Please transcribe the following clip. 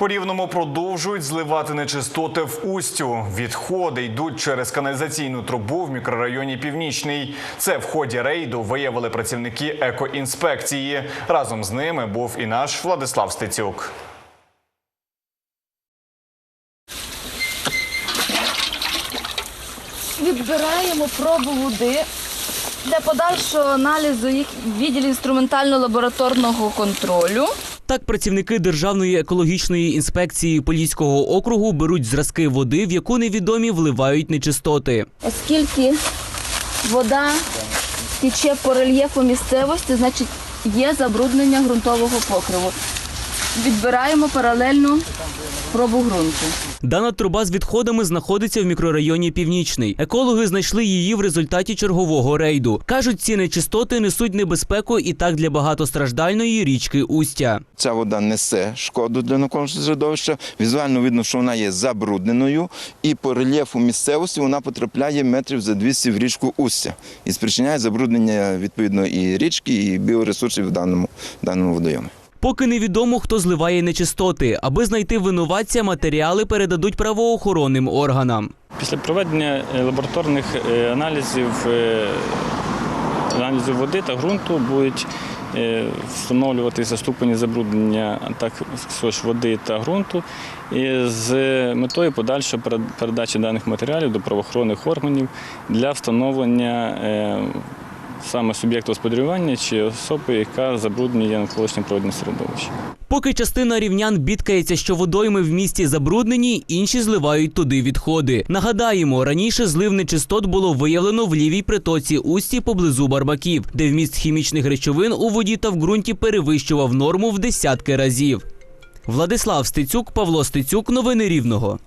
У Рівному продовжують зливати нечистоти в Устю. Відходи йдуть через каналізаційну трубу в мікрорайоні Північний. Це в ході рейду виявили працівники екоінспекції. Разом з ними був і наш Владислав Стецюк. Відбираємо пробу води для подальшого аналізу їх в відділі інструментально-лабораторного контролю. Так, працівники Державної екологічної інспекції Поліського округу беруть зразки води, в яку невідомі вливають нечистоти. Оскільки вода тече по рельєфу місцевості, значить є забруднення ґрунтового покриву. Відбираємо паралельно пробу ґрунту. Дана труба з відходами знаходиться в мікрорайоні Північний. Екологи знайшли її в результаті чергового рейду. кажуть, ці нечистоти несуть небезпеку і так для багатостраждальної річки Устя. Ця вода несе шкоду для навколишнього середовища. Візуально видно, що вона є забрудненою, і по рельєфу місцевості вона потрапляє метрів за 200 в річку Устя і спричиняє забруднення відповідно і річки, і біоресурсів в даному, в даному водойомі. Поки невідомо, хто зливає нечистоти. Аби знайти винуватця, матеріали передадуть правоохоронним органам. Після проведення е, лабораторних е, аналізів, е, аналізів води та ґрунту будуть встановлюватися ступені забруднення а також води та ґрунту і з метою подальшої перед- передачі даних матеріалів до правоохоронних органів для встановлення саме суб'єкту господарювання чи особи, яка забруднює навколишнє природне середовище. Поки частина рівнян бідкається, що водойми в місті забруднені, інші зливають туди відходи. Нагадаємо, раніше злив нечистот було виявлено в лівій притоці Усті поблизу Барбаків, де вміст хімічних речовин у воді та в ґрунті перевищував норму в десятки разів. Владислав Стецюк, Павло Стецюк, новини Рівного.